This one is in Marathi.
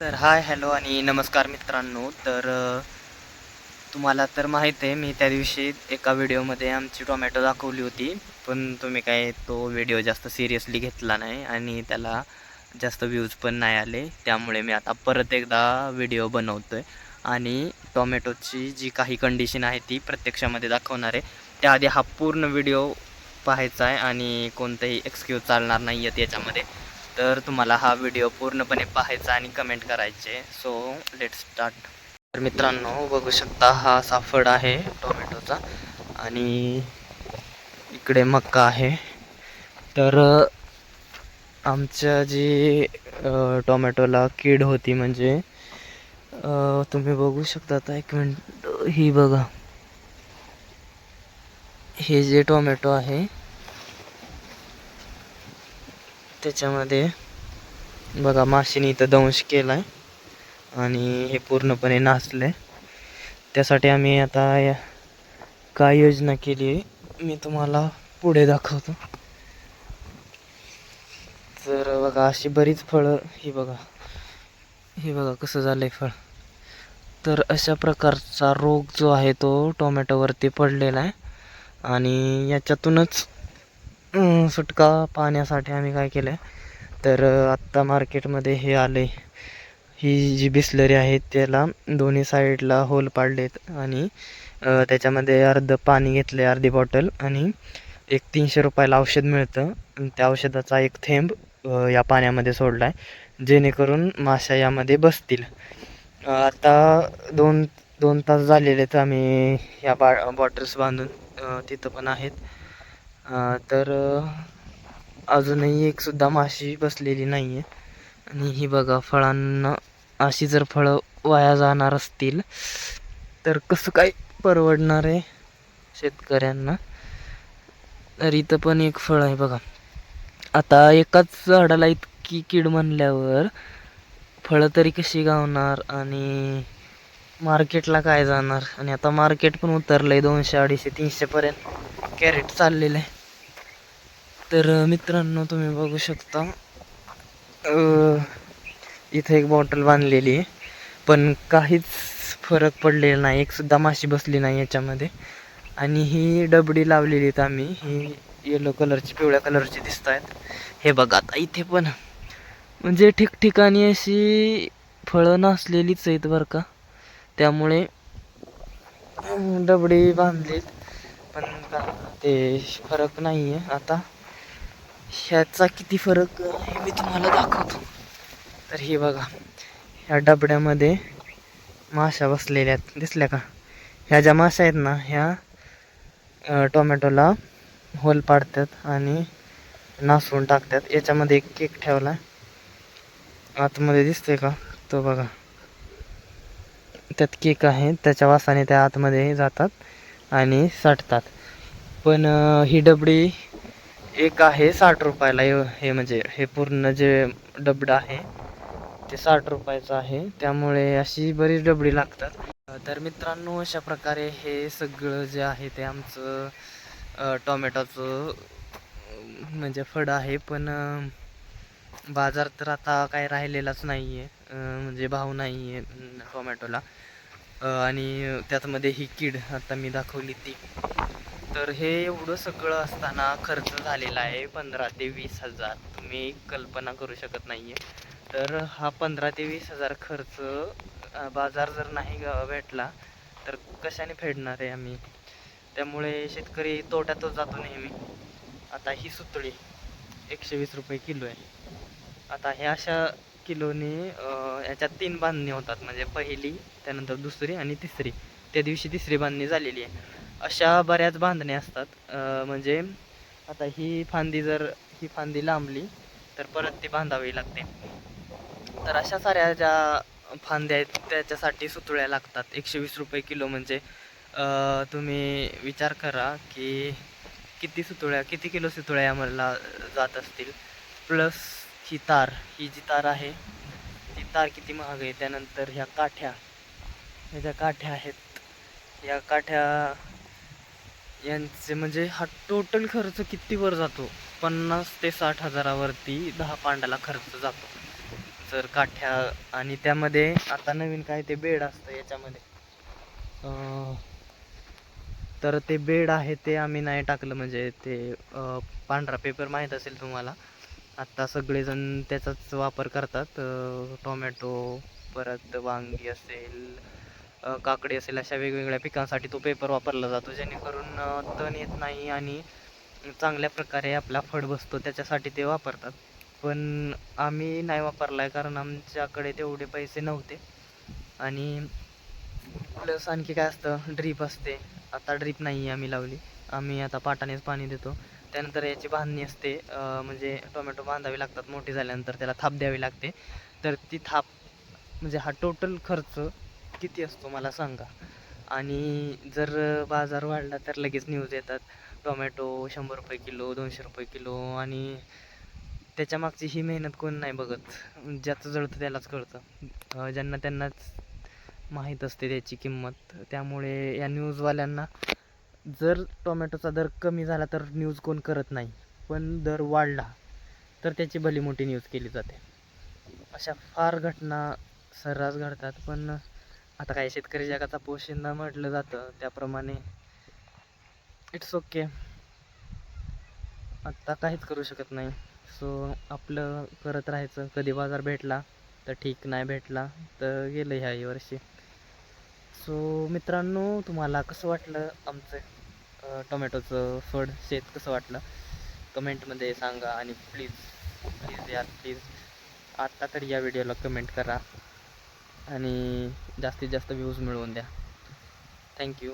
तर हाय हॅलो आणि नमस्कार मित्रांनो. तर तुम्हाला तर माहीत आहे मी त्या दिवशी एका व्हिडिओमध्ये आमची टोमॅटो दाखवली होती. पण तुम्ही काय तो व्हिडिओ जास्त सिरियसली घेतला नाही आणि त्याला जास्त व्ह्यूज पण नाही आले. त्यामुळे मी आता परत एकदा व्हिडिओ बनवतो आहे आणि टोमॅटोची जी काही कंडिशन आहे ती प्रत्यक्षामध्ये दाखवणार आहे. त्याआधी हा पूर्ण व्हिडिओ पाहायचा आहे आणि कोणतंही एक्सक्यूज चालणार नाही आहेत याच्यामध्ये तर तुम्हाला हा व्हिडिओ पूर्णपणे पाहायचा आणि कमेंट करायचे. सो लेट स्टार्ट तर मित्रांनो बघू शकता हा असा फळ आहे टोमॅटोचा आणि इकडे मक्का आहे. तर आमच्या जी टोमॅटोला कीड होती म्हणजे तुम्ही बघू शकता आता एक मिनिट. ही बघा. हे जे टोमॅटो आहे त्याच्यामध्ये बघा माशीने इथं दंश केला आहे आणि हे पूर्णपणे नाचले त्यासाठी आम्ही आता या काय योजना केली आहे मी तुम्हाला पुढे दाखवतो. तर बघा अशी बरीच फळं ही बघा हे बघा कसं झालं आहे फळ. तर अशा प्रकारचा रोग जो आहे तो टोमॅटोवरती पडलेला आहे आणि याच्यातूनच सुटका पाहण्यासाठी आम्ही काय केलं आहे तर आत्ता मार्केटमध्ये हे आले ही जी बिस्लरी आहे त्याला दोन्ही साईडला होल पाडलेत आणि त्याच्यामध्ये अर्ध पाणी घेतले अर्धी बॉटल आणि एक तीनशे रुपयाला औषध मिळतं. त्या औषधाचा एक थेंब या पाण्यामध्ये सोडला आहे जेणेकरून माशा यामध्ये बसतील. आता दोन दोन तास झालेले आहेत आम्ही या बा बॉटल्स बांधून तिथं पण आहेत. तर अजूनही एक सुद्धा माशी बसलेली नाही आहे आणि ही बघा फळांना अशी जर फळं वाया जाणार असतील तर कसं काय परवडणार आहे शेतकऱ्यांना? तर इथं पण एक फळ आहे बघा. आता एकाच झाडाला इतकी कीड म्हणल्यावर फळं तरी कशी गावणार आणि मार्केटला काय जाणार? आणि आता मार्केट पण उतरलं आहे दोनशे अडीचशे तीनशेपर्यंत कॅरेट चाललेलं आहे. तर मित्रांनो तुम्ही बघू शकता इथं एक बॉटल बांधलेली आहे पण काहीच फरक पडलेला नाही एकसुद्धा माशी बसली नाही याच्यामध्ये. आणि ही डबडी लावलेली आहेत आम्ही ही येलो कलरची पिवळ्या कलरची दिसत आहेत हे बघा आता इथे पण म्हणजे ठिकठिकाणी अशी फळं नसलेलीच आहेत बरं का. त्यामुळे डबडी बांधलीत पण ते फरक नाही आहे आता. ह्याचा किती फरक हे मी तुम्हाला दाखवतो. तर हे बघा ह्या डबड्यामध्ये माशा बसलेल्या आहेत. दिसल्या का? ह्या ज्या माशा आहेत ना ह्या टोमॅटोला होल पाडतात आणि नासवून टाकतात. याच्यामध्ये एक केक ठेवला. आतमध्ये दिसतोय का? तो बघा. त्यात केक आहे. त्याच्या वासाने त्या आतमध्ये जातात आणि साठतात पण ही डबडी एक आहे साठ रुपयाला हे हे म्हणजे हे पूर्ण जे डबडं आहे ते साठ रुपयाचं आहे. त्यामुळे अशी बरीच डबडी लागतात. तर मित्रांनो अशा प्रकारे हे सगळं जे आहे ते आमचं टोमॅटोचं म्हणजे फळ आहे. पण बाजार तर आता काय राहिलेलाच नाही आहे म्हणजे भाव नाही आहे टोमॅटोला आणि त्यातमध्ये ही कीड आता मी दाखवली ती. तर हे एवढं सगळं असताना खर्च झालेला आहे पंधरा ते वीस हजार. तुम्ही कल्पना करू शकत नाही आहे तर हा पंधरा ते वीस हजार खर्च बाजार जर नाही ग- भेटला तर कशाने फेडणार आहे आम्ही? त्यामुळे शेतकरी तोट्यातच जातो नेहमी. आता ही सुतळी एकशे वीस रुपये किलो आहे. आता ह्या अशा किलोने याच्यात तीन बांधणी होतात. म्हणजे पहिली त्यानंतर दुसरी आणि तिसरी. त्या दिवशी तिसरी बांधणी झालेली आहे. अशा बऱ्याच बांधण्या असतात. म्हणजे आता ही फांदी जर ही फांदी लांबली तर परत ती बांधावी लागते. तर अशा साऱ्या ज्या फांद्या आहेत त्याच्यासाठी सुतुळ्या लागतात. एकशे वीस रुपये किलो म्हणजे तुम्ही विचार करा की किती सुतुळ्या किती किलो सुतुळ्या आम्हाला जात असतील. प्लस ही तार ही जी तार आहे ती तार किती महाग आहे? त्यानंतर ह्या काठ्या. ह्या ज्या काठ्या आहेत या काठ्या यांचे म्हणजे हा टोटल खर्च कितीवर जातो? पन्नास ते साठ हजारावरती दहा पांडाला खर्च जातो. तर काठ्या आणि त्यामध्ये आता नवीन काय ते बेड असतं याच्यामध्ये. तर ते बेड आहे ते आम्ही नाही टाकलं. म्हणजे ते पांढरा पेपर माहीत असेल तुम्हाला. आत्ता सगळेजण त्याचाच वापर करतात. टोमॅटो परत वांगी असेल काकडी असेल अशा वेगवेगळ्या पिकांसाठी तो पेपर वापरला जातो. जेणेकरून तण येत नाही आणि चांगल्या प्रकारे आपला फळ बसतो त्याच्यासाठी ते वापरतात. पण आम्ही नाही वापरला आहे कारण आमच्याकडे तेवढे पैसे नव्हते. आणि प्लस आणखी काय असतं ड्रीप असते. आता ड्रीप नाही आहे आम्ही लावली. आम्ही आता पाटानेच पाणी देतो. त्यानंतर याची बांधणी असते. म्हणजे टोमॅटो बांधावे लागतात मोठी झाल्यानंतर त्याला थाप द्यावी लागते. तर ती थाप म्हणजे हा टोटल खर्च किती असतो मला सांगा. आणि जर बाजार वाढला तर लगेच न्यूज येतात. टोमॅटो शंभर रुपये किलो दोनशे रुपये किलो आणि त्याच्या मागची ही मेहनत कोण नाही बघत. ज्याचं जळतं त्यालाच कळतं. ज्यांना त्यांनाच माहीत असते त्याची किंमत. त्यामुळे या न्यूजवाल्यांना जर टोमॅटोचा दर कमी झाला तर न्यूज कोण करत नाही. पण दर वाढला तर त्याची भली मोठी न्यूज केली जाते. अशा फार घटना सर्रास घडतात. पण आता काय शेतकरी जगाचा पोशिंदा म्हटलं जातं त्याप्रमाणे इट्स ओके आत्ता काहीच करू शकत नाही. सो आपलं करत राहायचं. कधी बाजार भेटला तर ठीक नाही भेटला तर गेलं ह्या वर्षी. सो मित्रांनो तुम्हाला कसं वाटलं आमचं टोमॅटोचं फळ? शेत कसं वाटलं? कमेंटमध्ये सांगा आणि प्लीज प्लीज यार प्लीज आत्ता तरी या व्हिडिओला कमेंट करा. आणि जास्तीत जास्त व्ह्यूज मिळवून द्या. थँक्यू